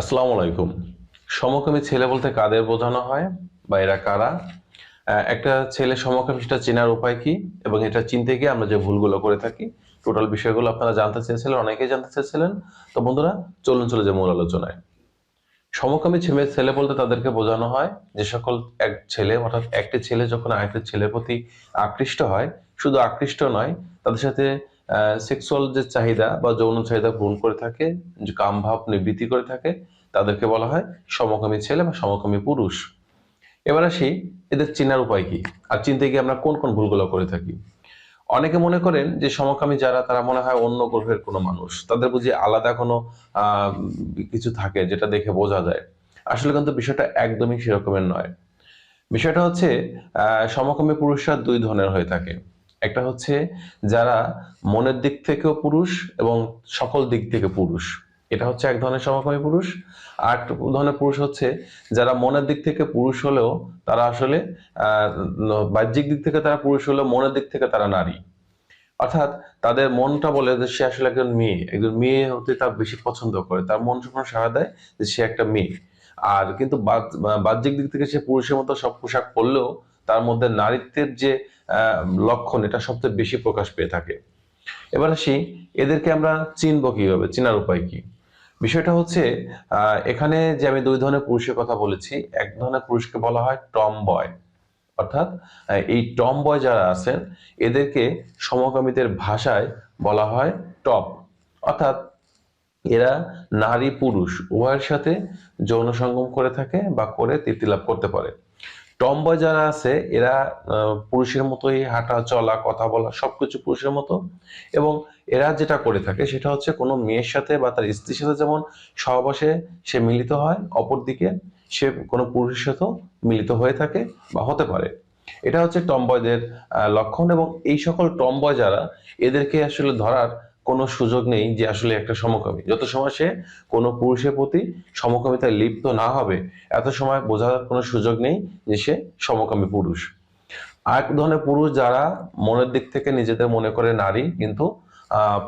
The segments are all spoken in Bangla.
আসসালামু আলাইকুম। সমকামী ছেলে বলতে কাদের বোঝানো হয় বা এরা কারা? একটা ছেলে সমকামী, সেটা চেনার উপায় কি? এবং এটা চিনতে গিয়ে আমরা যে ভুলগুলো করে থাকি টোটাল বিষয়গুলো আপনারা জানতে চেয়েছিলেন, অনেকেই জানতে চেয়েছিলেন। তো বন্ধুরা, চলুন চলে যে মূল আলোচনায়। সমকামী ছেলে ছেলে বলতে তাদেরকে বোঝানো হয় যে সকল এক ছেলে, অর্থাৎ একটি ছেলে যখন আরেকটি ছেলের প্রতি আকৃষ্ট হয়, শুধু আকৃষ্ট নয়, তাদের সাথে সেক্সুয়াল যে চাহিদা বা যৌন চাহিদা পূরণ করে থাকে, যে কামভাব নিবৃত্তি করে থাকে, তাদেরকে বলা হয় সমকামী ছেলে বা সমকামী পুরুষ। এবার আসি, এদের চেনার উপায় কি? আর চিনতে গিয়ে আমরা কোন কোন ভুলগুলো করে থাকি? অনেকে মনে করেন যে সমকামী যারা, তারা মনে হয় অন্য গ্রহের কোনো মানুষ। তাদের বুঝি আলাদা কোনো কিছু থাকে যেটা দেখে বোঝা যায়। আসলে কিন্তু বিষয়টা একদমই সেরকমের নয়। বিষয়টা হচ্ছে সমকামী পুরুষরা দুই ধরনের হয়ে থাকে। একটা হচ্ছে যারা মনের দিক থেকেও পুরুষ এবং সকল দিক থেকে পুরুষ। এটা হচ্ছে এক ধরনের সমকামী পুরুষ। আর ধরনের পুরুষ হচ্ছে যারা মনের দিক থেকে পুরুষ হলেও তারা আসলে বাহ্যিক দিক থেকে তারা পুরুষ হলেও মনের দিক থেকে তারা নারী। অর্থাৎ তাদের মনটা বলে যে সে আসলে একজন মেয়ে। একজন মেয়ে হতে তার বেশি পছন্দ করে। তার মন সবসময় সাড়া দেয় যে সে একটা মেয়ে। আর কিন্তু বাহ্যিক দিক থেকে সে পুরুষের মতো সব পোশাক পরলেও তার মধ্যে নারীত্বের যে লক্ষণ এটা সবচেয়ে বেশি প্রকাশ পেয়ে থাকে। এবার আসি, এদেরকে আমরা চিনবো কীভাবে, চিনার উপায় কি? বিষয়টা হচ্ছে এখানে যে আমি দুই ধরনের পুরুষের কথা বলেছি, এক ধরনের পুরুষকে বলা হয় টম বয় অর্থাৎ এই টম বয় যারা আছেন, এদেরকে সমকামীদের ভাষায় বলা হয় টপ। অর্থাৎ, এরা নারী পুরুষ উভয়ের সাথে যৌন সঙ্গম করে থাকে বা করে তৃপ্তি লাভ করতে পারে। টমবয় যারা আছে, এরা পুরুষের মতোই হাঁটা, চলা, কথা বলা, সবকিছু পুরুষের মতো। এবং এরা যেটা করে থাকে সেটা হচ্ছে কোনো মেয়ের সাথে বা তার স্ত্রীর সাথে যেমন সহবাসে সে মিলিত হয়, অপরদিকে সে কোনো পুরুষের সাথেও মিলিত হয়ে থাকে বা হতে পারে। এটা হচ্ছে টমবয়দের লক্ষণ এবং এই সকল টমবয় যারা, এদেরকে আসলে ধরার কোনো সুযোগ নেই যে আসলে একটা সমকামী। যত সময় সে কোনো পুরুষের প্রতি সমকামিতায় লিপ্ত না হবে, এত সময় বোঝার কোনো সুযোগ নেই যে সে সমকামী পুরুষ। আর এক ধরনের পুরুষ যারা মনের দিক থেকে নিজেদের মনে করে নারী, কিন্তু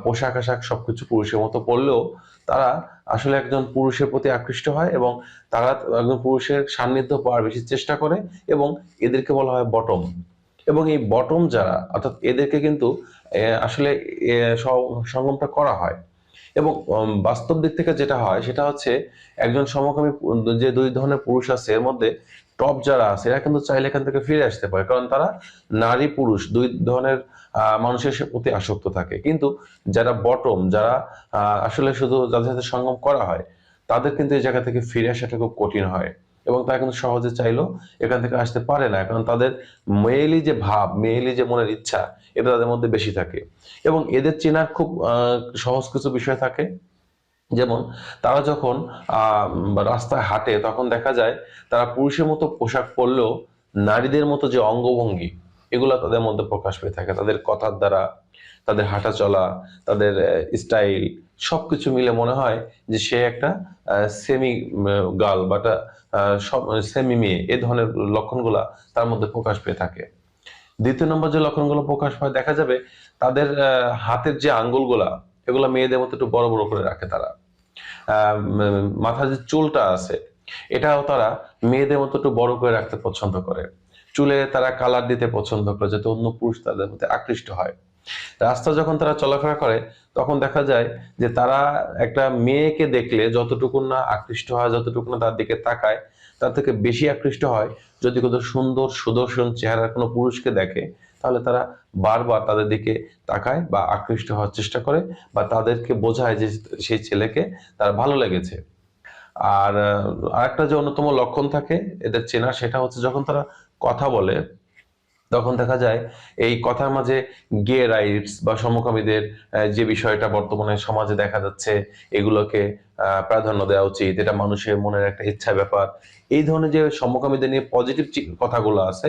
পোশাক আশাক সবকিছু পুরুষের মতো পড়লেও তারা আসলে একজন পুরুষের প্রতি আকৃষ্ট হয় এবং তারা একজন পুরুষের সান্নিধ্য পাওয়ার বেশি চেষ্টা করে এবং এদেরকে বলা হয় বটম এবং এই বটম যারা, অর্থাৎ এদেরকে কিন্তু আসলে সঙ্গমটা করা হয়। এবং বাস্তব দিক থেকে যেটা হয়, সেটা হচ্ছে একজন সমকামী যে দুই ধরনের পুরুষ আছে, এর মধ্যে টপ যারা আছে, এরা কিন্তু চাইলে এখান থেকে ফিরে আসতে পারে। কারণ তারা নারী পুরুষ, দুই ধরনের মানুষের প্রতি আসক্ত থাকে। কিন্তু যারা বটম যারা আসলে শুধু যাদের সাথে সঙ্গম করা হয়, তাদের কিন্তু এই জায়গা থেকে ফিরে আসাটা খুব কঠিন হয়। এবং তারা কিন্তু সহজে চাইলেও এখান থেকে আসতে পারে না, কারণ তাদের মেয়েলি যে ভাব মেয়েলি যে মনের ইচ্ছা, এটা তাদের মধ্যে বেশি থাকে। এবং এদের চেনার খুব সহজ কিছু বিষয় থাকে। যেমন, তারা যখন রাস্তায় হাঁটে, তখন দেখা যায় তারা পুরুষের মতো পোশাক পরলেও নারীদের মতো যে অঙ্গভঙ্গি এগুলো তাদের মধ্যে প্রকাশ পেয়ে থাকে। তাদের কথার দ্বারা, তাদের হাঁটা চলা, তাদের স্টাইল সবকিছু মিলে মনে হয় যে সে একটা সেমি গার্ল বা একটা সব সেমি মেয়ে। এ ধরনের লক্ষণগুলা তার মধ্যে প্রকাশ পেয়ে থাকে। দ্বিতীয় নম্বর যে লক্ষণগুলো প্রকাশ পায়, দেখা যাবে তাদের হাতের যে আঙ্গুলগুলা, এগুলো মেয়েদের মতো একটু বড় বড় করে রাখে তারা। মাথার যে চুলটা আছে, এটাও তারা মেয়েদের মতো একটু বড় করে রাখতে পছন্দ করে। চুলে তারা কালার দিতে পছন্দ করে, যাতে অন্য পুরুষ তাদের প্রতি আকৃষ্ট হয়। রাস্তা যখন তারা চলাফেরা করে, তখন দেখা যায় যে তারা একটা মেয়েকে দেখলে যতটুকু না আকৃষ্ট হয়, যতটুকু না তার দিকে তাকায়, তার থেকে বেশি আকৃষ্ট হয়। যদি কোনো সুন্দর সুদর্শন চেহারার কোনো পুরুষকে দেখে, তাহলে তারা বারবার তাদের দিকে তাকায় বা আকৃষ্ট হওয়ার চেষ্টা করে বা তাদেরকে বোঝায় যে সেই ছেলেকে তার ভালো লেগেছে। আর আরেকটা যে অন্যতম লক্ষণ থাকে এদের চেনা, সেটা হচ্ছে যখন তারা কথা বলে, তখন দেখা যায় এই কথার মাঝে গে রাইটস বা সমকামীদের যে বিষয়টা বর্তমানে সমাজে দেখা যাচ্ছে, এগুলোকে প্রাধান্য দেওয়া উচিত। এটা মানুষের মনের একটা ইচ্ছা ব্যাপার। এই ধরনের যে সমকামীদের নিয়ে পজিটিভ কথাগুলো আছে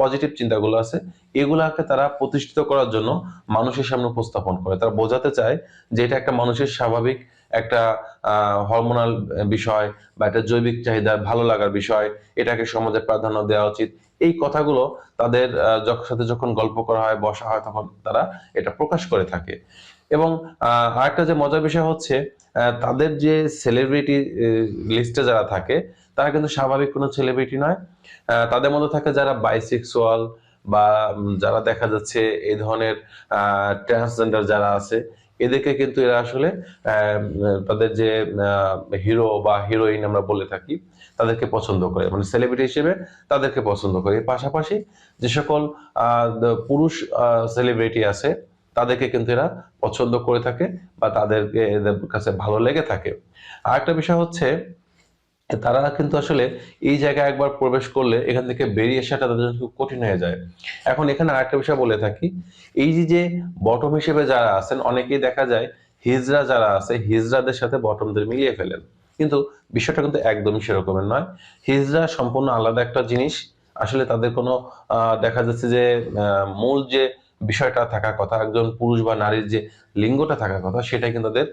পজিটিভ চিন্তাগুলো আছে, এগুলাকে তারা প্রতিষ্ঠিত করার জন্য মানুষের সামনে উপস্থাপন করে। তারা বোঝাতে চায় যে এটা একটা মানুষের স্বাভাবিক একটা হরমোনাল বিষয় বা একটা জৈবিক চাহিদা, ভালো লাগার বিষয়। এটাকে সমাজে প্রাধান্য দেওয়া উচিত। এই কথাগুলো তাদের সাথে যখন গল্প করা হয়, বসা হয়, তখন তারা এটা প্রকাশ করে থাকে। এবং আরেকটা যে মজার বিষয় হচ্ছে তাদের যে সেলিব্রিটি লিস্টে যারা থাকে, তারা কিন্তু স্বাভাবিক কোনো সেলিব্রিটি নয়। তাদের মধ্যে থাকে যারা বাইসেক্সুয়াল বা যারা দেখা যাচ্ছে এই ধরনের ট্রান্সজেন্ডার যারা আছে, এদেরকে কিন্তু এরা আসলে তাদের যে হিরো বা হিরোইন আমরা বলে থাকি তাদেরকে পছন্দ করে মানে সেলিব্রিটি হিসেবে তাদেরকে পছন্দ করে। পাশাপাশি যে সকল পুরুষ সেলিব্রিটি আছে, তাদেরকে কিন্তু এরা পছন্দ করে থাকে বা তাদেরকে এদের কাছে ভালো লেগে থাকে। আর একটা বিষয় হচ্ছে, তারা কিন্তু আসলে এই জায়গায় একবার প্রবেশ করলে এখান থেকে বেরিয়ে আসাটা তাদের জন্য খুব কঠিন হয়ে যায়। এখন এখানে আরেকটা বিষয় বলে থাকি, এই যে যে বটম হিসেবে যারা আছেন, অনেকেই দেখা যায় হিজরা যারা আছে হিজরাদের সাথে বটমদের মিলিয়ে ফেলেন। কিন্তু বিষয়টা কিন্তু একদমই সেরকমের নয়। হিজরা সম্পূর্ণ আলাদা একটা জিনিস। আসলে তাদের কোনো দেখা যাচ্ছে যে মূল যে বিষয়টা থাকার কথা, একজন পুরুষ বা নারীর যে লিঙ্গটা থাকার কথা, সেটাই কিন্তু তাদের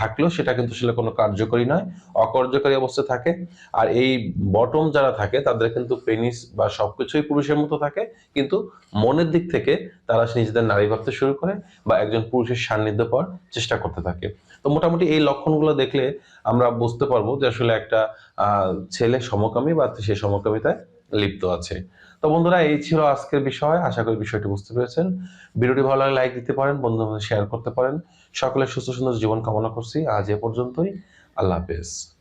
থাকলেও সেটা কিন্তু আসলে কোনো কার্যকরী নয়, অকার্যকরী অবস্থা থাকে। আর এই বটম যারা থাকে, তাদের কিন্তু পেনিস বা সবকিছুই পুরুষের মতো থাকে, কিন্তু মনের দিক থেকে তারা নিজেদের নারী ভাবতে শুরু করে বা একজন পুরুষের সান্নিধ্য পাওয়ার চেষ্টা করতে থাকে। তো মোটামুটি এই লক্ষণগুলো দেখলে আমরা বুঝতে পারব যে আসলে একটা ছেলে সমকামী বা সে সমকামিতায় লিপ্ত আছে। তো বন্ধুরা, এই ছিল আজকের বিষয়। আশা করি বিষয়টি বুঝতে পেরেছেন। ভিডিওটি ভালো লাগলে লাইক দিতে পারেন বন্ধু শেয়ার করতে পারেন। সকলের সুস্থ, সুন্দর জীবন কামনা করছি। আজ এ পর্যন্তই। আল্লাহ হাফেজ।